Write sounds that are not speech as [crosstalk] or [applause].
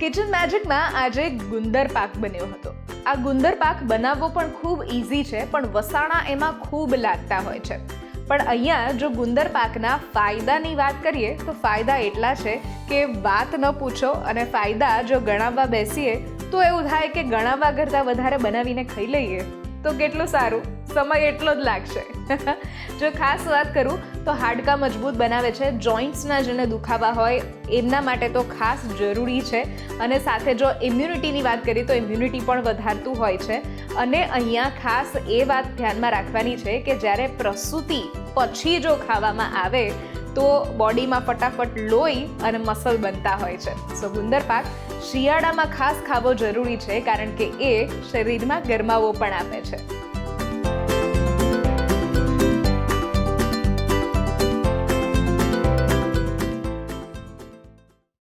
Kitchen મેજિકમાં આજે ગુંદર પાક બન્યો હતો. આ ગુંદર પાક બનાવવો પણ ખૂબ ઇઝી છે, પણ વસાણા એમાં ખૂબ લાગતા હોય છે. પણ અહીંયા જો ગુંદર પાકના ફાયદાની વાત કરીએ, તો ફાયદા એટલા છે કે વાત ન પૂછો અને ફાયદા જો ગણાવવા બેસીએ, તો એવું થાય કે ગણાવવા કરતાં વધારે બનાવીને ખાઈ લઈએ. તો કેટલું સારું? સમય એટલો જ લાગશે. [laughs] જો ખાસ વાત કરું તો હાડકાં મજબૂત બનાવે છે. જોઈન્ટ્સના જેને દુખાવા હોય, એમના માટે તો ખાસ જરૂરી છે. અને સાથે જો ઇમ્યુનિટીની વાત કરીએ તો ઇમ્યુનિટી પણ વધારતું હોય છે. અને અહીંયા ખાસ એ વાત ધ્યાનમાં રાખવાની છે કે જ્યારે પ્રસૂતિ પછી જો ખાવામાં આવે, તો બોડીમાં ફટાફટ લોહી અને મસલ બનતા હોય છે. સો ગુંદર પાક શિયાળામાં ખાસ ખાવો જરૂરી છે કારણ કે એ શરીરમાં ગરમાવો પણ આપે છે.